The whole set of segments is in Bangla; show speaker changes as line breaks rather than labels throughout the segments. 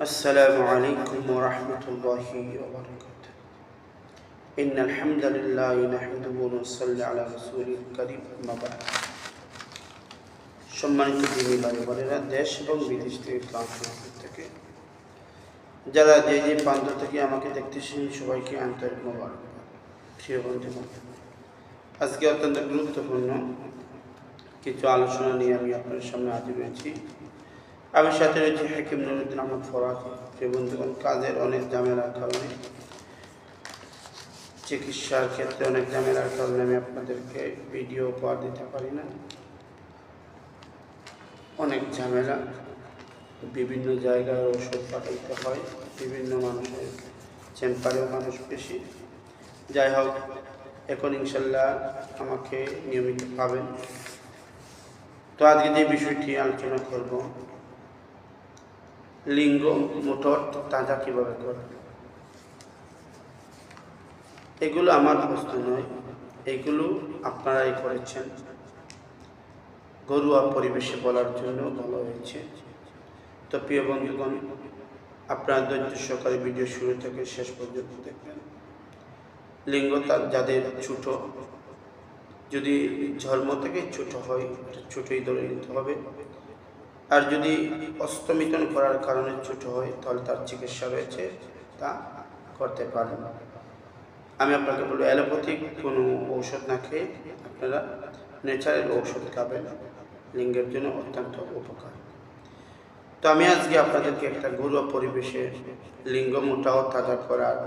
السلام عليكم ورحمة الله وبركاته إن الحمد لله نحمده ونصلي على رسوله الكريم أما بعد সম্মানিত দিনী ভাই বোনেরা দেশ এবং বিদেশ থেকে কাউন্সিল থেকে যারা যে যে প্রান্ত থেকে আমাকে দেখতেছেন সবাইকে আন্তরিক মোবারক প্রিয় বন্ধুগণ আজকে অত্যন্ত গুরুত্বপূর্ণ কিছু আলোচনা নিয়ে আমি আপনার সামনে হাজির হয়েছি আমি সাথে রয়েছি হাকিম নুরুদ্দিন আহমদ ফরাজ প্রিয় বন্ধুগণ, কাজের অনেক ঝামেলার কারণে, চিকিৎসার ক্ষেত্রে অনেক ঝামেলার কারণে আমি আপনাদেরকে ভিডিও উপহার দিতে পারি না। অনেক ঝামেলা, বিভিন্ন জায়গায় ওষুধ পাঠাইতে হয়, বিভিন্ন মানুষের চেম্বারেও মানুষ বেশি। যাই হোক, এখন ইনশাল্লাহ আমাকে নিয়মিত পাবেন। তো আজকে যে বিষয়টি আলোচনা করব লিঙ্গ, মোটর, তাজা কীভাবে করবে এগুলো আমার প্রশ্ন নয়, এগুলো আপনারাই করেছেন। ঘরোয়া পরিবেশে বলার জন্য বলা হয়েছে। তো প্রিয় বন্ধুগণ, আপনারা ধৈর্য সহকারে ভিডিও শুরু থেকে শেষ পর্যন্ত দেখবেন। লিঙ্গ যাদের ছোট, যদি ধর্ম থেকে ছোট হয় ছোটই ধরে নিতে হবে। আর যদি অস্তমিতন করার কারণে ছোট হয়, তাহলে তার চিকিৎসা রয়েছে, তা করতে পারেন। আমি আপনাকে বলব, অ্যালোপ্যাথিক কোনো ঔষধ না খেয়ে আপনারা ন্যাচারাল ঔষধ খাবেন, লিঙ্গের জন্য অত্যন্ত উপকার। তো আমি আজকে আপনাদেরকে একটা ঘরোয়া পরিবেশে লিঙ্গ মোটাও তাজা করার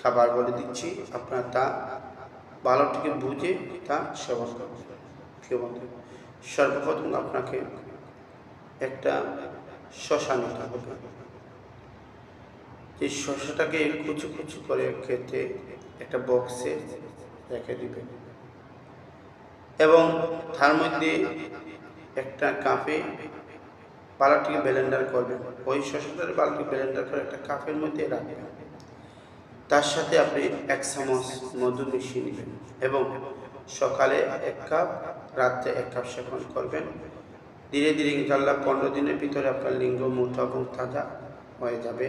খাবার বলে দিচ্ছি। আপনারা তা ভালো থেকে বুঝে তা সেবন করবেন সর্বপ্রথম আপনাকে একটা শশা নিতে হবে এই শশাটাকে কুচু কুচু করে কেটে একটা বক্সে রেখে দিবেন এবং তার মধ্যে একটা কাপে বালাটিকে ব্লেন্ডার করবেন ওই শশাটার বালাটি ব্লেন্ডার করে একটা কাপের মধ্যে রাখবেন তার সাথে আপনি এক চামচ মধু মিশিয়ে নেবেন এবং সকালে এক কাপ, রাত্রে এক কাপ সেবন করবেন। ধীরে ধীরে ইনশাল্লাহ পনেরো দিনের ভিতরে আপনার লিঙ্গ মোটা এবং তাজা হয়ে যাবে।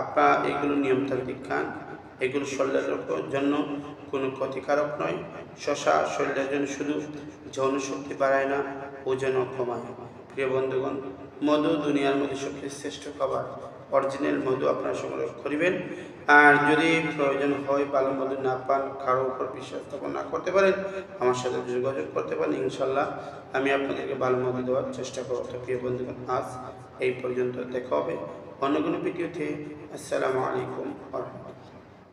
আপনার এগুলো নিয়মতান্ত্রিক খান এগুলো শরীরের জন্য কোনো ক্ষতিকারক নয়। শশা শরীরের জন্য শুধু যৌন শক্তি বাড়ায় না ওজন কমায়। প্রিয় বন্ধুগণ, মধু দুনিয়ার মধ্যে সবচেয়ে শ্রেষ্ঠ খাবার। অরিজিনাল মধু আপনারা সংগ্রহ করিবেন। আর যদি প্রয়োজন হয় ভালো মধু না পান কারোর উপর বিশ্বাস স্থাপন না করতে পারেন, আমার সাথে যোগাযোগ করতে পারেন ইনশাল্লাহ আমি আপনাদেরকে ভালো মধু দেওয়ার চেষ্টা করব। তো প্রিয় বন্ধুগণ, আজ এই পর্যন্ত দেখা হবে অন্য কোনো ভিডিওতে। আসসালামু আলাইকুম রহমতুল্লাহ।